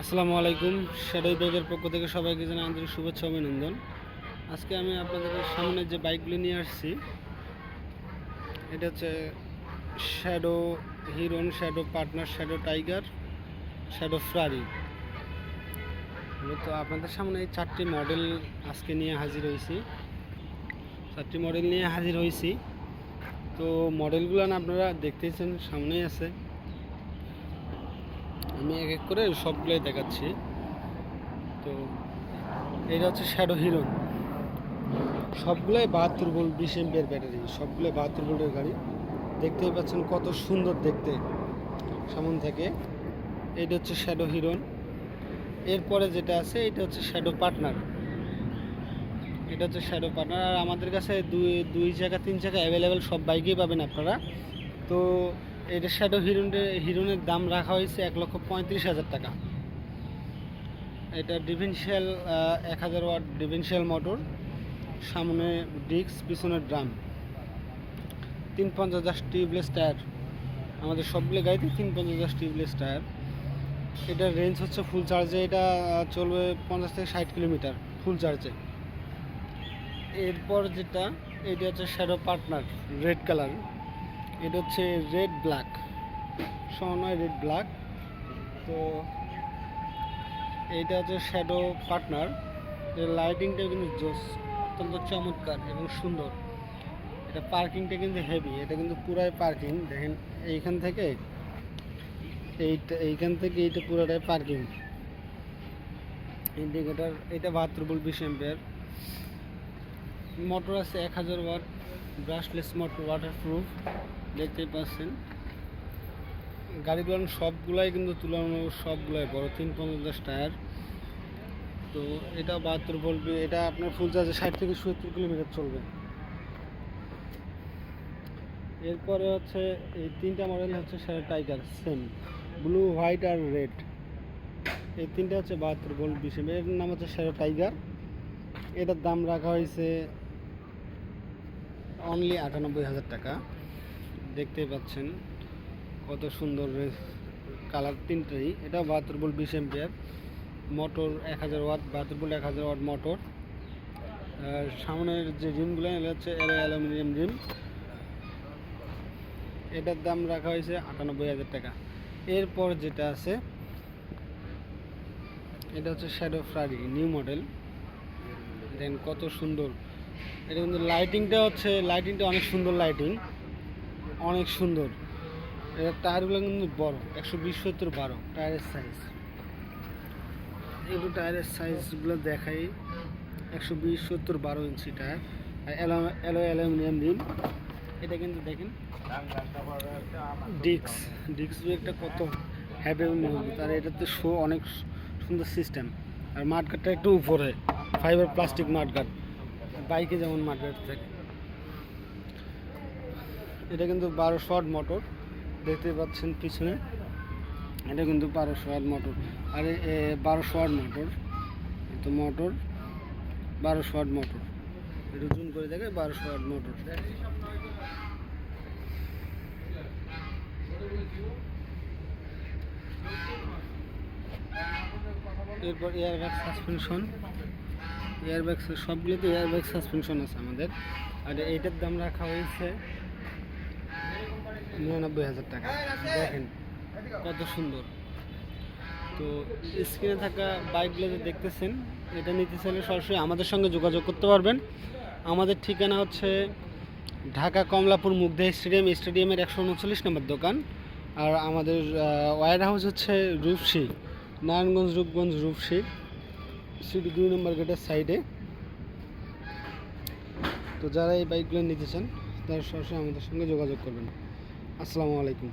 আসসালামু আলাইকুম। শ্যাডো ব্যাগের পক্ষ থেকে সবাইকে জানাই আন্তরিক শুভেচ্ছা অভিনন্দন। আজকে আমি আপনাদের সামনে যে বাইকগুলি নিয়ে আসছি, এটা হচ্ছে shadow Hiron, shadow partner, shadow tiger, shadow Ferrari. তো আপনাদের সামনে এই চারটি মডেল আজকে নিয়ে হাজির হয়েছি। চারটি মডেল নিয়ে হাজির হয়েছি। তো মডেলগুলো আপনারা দেখতেছেন, সামনেই আছে। আমি এক এক করে সবগুলোই দেখাচ্ছি। তো এটা হচ্ছে শ্যাডো হিরো সবগুলোই বাহাত্তর ভোল্ট বিশ এমপিয়ার ব্যাটারি সবগুলোই বাহাত্তর ভোল্টের গাড়ি। দেখতেই পাচ্ছেন কত সুন্দর দেখতে সামন থেকে। এইটা হচ্ছে শ্যাডো হিরোন এরপরে যেটা আছে, এটা হচ্ছে শ্যাডো পার্টনার এটা হচ্ছে শ্যাডো পার্টনার আর আমাদের কাছে দুই দুই জায়গা, তিন জায়গা অ্যাভেলেবেল সব বাইকেই পাবেন আপনারা। তো এটা শ্যাডো হিরোনের হিরোনের দাম রাখা হয়েছে এক লক্ষ পঁয়ত্রিশ হাজার টাকা। এটা ডিফেন্সিয়াল এক হাজার ওয়াট ডিফেন্সিয়াল মোটর সামনে ডিস্ক পিছনে ড্রাম তিন পঞ্চাশ টিউবলেস টায়ার আমাদের সবগুলো গাড়িতে তিন পঞ্চাশ টিউবলেস টায়ার এটার রেঞ্জ হচ্ছে ফুল চার্জে এটা চলবে পঞ্চাশ থেকে ষাট কিলোমিটার ফুল চার্জে এরপর যেটা, এটা হচ্ছে শ্যাডো পার্টনার রেড কালার এটা হচ্ছে রেড ব্ল্যাক সমন্বয় রেড ব্ল্যাক তো এইটা হচ্ছে শ্যাডো পার্টনার এর লাইটিংটা কিন্তু জোস, অত্যন্ত চমৎকার এবং সুন্দর। এটা পার্কিংটা কিন্তু হেভি এটা কিন্তু পুরাই পার্কিং দেখেন এইখান থেকে, এইটা, এইখান থেকে এইটা পুরোটাই পার্কিং ইন্ডিকেটার এটা বাহাত্তর বল বিশ এম্পিয়ার মোটর আছে এক হাজার watt brushless motor waterproof দেখতেই পাচ্ছেন। গাড়িগুলো সবগুলাই কিন্তু তুলনামূলক সবগুলাই বড়, তিন পঞ্চাশ টায়ার। তো এটা বাহাত্তর বলবে এটা আপনার ফুল চার্জে ষাট থেকে সত্তর কিলোমিটার চলবে। এরপরে হচ্ছে এই তিনটা মডেল হচ্ছে সেটা টাইগার সেম ব্লু হোয়াইট আর রেড এই তিনটা হচ্ছে বাহাত্তর ভোল্ট বিশ এর নাম হচ্ছে সেরা টাইগার এটার দাম রাখা হয়েছে অনলি আটানব্বই হাজার টাকা। দেখতেই পাচ্ছেন কত সুন্দর কালার তিনটেই। এটা বাহাত্তর ভোল্ট বিশ এম্পিয়ার মোটর এক হাজার ওয়াট, বাহাত্তর ভোল্ট এক হাজার ওয়াট মোটর। সামনের যে রিমগুলো এগুলো হচ্ছে অ্যালুমিনিয়াম রিম। এটার দাম রাখা হয়েছে আটানব্বই হাজার টাকা। এরপর যেটা আছে, এটা হচ্ছে shadow Ferrari new model then কত সুন্দর। এটা কিন্তু লাইটিংটা হচ্ছে লাইটিংটা অনেক সুন্দর লাইটিং অনেক সুন্দর। এটার টায়ারগুলো কিন্তু বড়, একশো বিশ সত্তর বারো, টায়ারের সাইজ একটু টায়ারের সাইজগুলো দেখাই, একশো বিশ সত্তর বারো ইঞ্চি টায়ার। আর অ্যালো অ্যালো অ্যালুমিনিয়াম রিম। এটা কিন্তু দেখেন ডিক্স ডিক্স ব্রেকটা কত হ্যাভি মজবুত আর এটাতে শো অনেক সুন্দর সিস্টেম আর মাঠগাটটা একটু উপরে ফাইবার প্লাস্টিক মাঠগাট বাইকে যেমন মাঠগাট থাকে। এটা কিন্তু বারোশো ওয়াট মোটর। দেখতে পাচ্ছেন পিছনে। এটা কিন্তু বারোশো ওয়াট মোটর। আর বারোশো ওয়াট মোটর। তো মোটর। বারোশো ওয়াট মোটর। একটু জুম করে দেখে বারোশো ওয়াট মোটর। এরপর এয়ারব্যাগ সাসপেনশন এয়ারব্যাগ সবগুলোতে এয়ারব্যাগ সাসপেনশন আছে আমাদের। আর এইটার দাম রাখা হয়েছে নিরানব্বই হাজার টাকা। দেখেন কত সুন্দর। তো স্ক্রিনে থাকা বাইকগুলো যে দেখতেছেন, এটা নিতে চাইলে সরাসরি আমাদের সঙ্গে যোগাযোগ করতে পারবেন। আমাদের ঠিকানা হচ্ছে ঢাকা কমলাপুর মুগ্ধা স্টেডিয়াম, স্টেডিয়ামের একশো উনচল্লিশ নম্বর দোকান। আর আমাদের ওয়ার হাউস হচ্ছে রূপসী, নারায়ণগঞ্জ, রূপগঞ্জ, রূপসী। সিটি দুই নম্বর গেটের সাইডে তো যারা এই বাইকগুলো নিতে চান, তারা সরাসরি আমাদের সঙ্গে যোগাযোগ করবেন। আসসালামু আলাইকুম।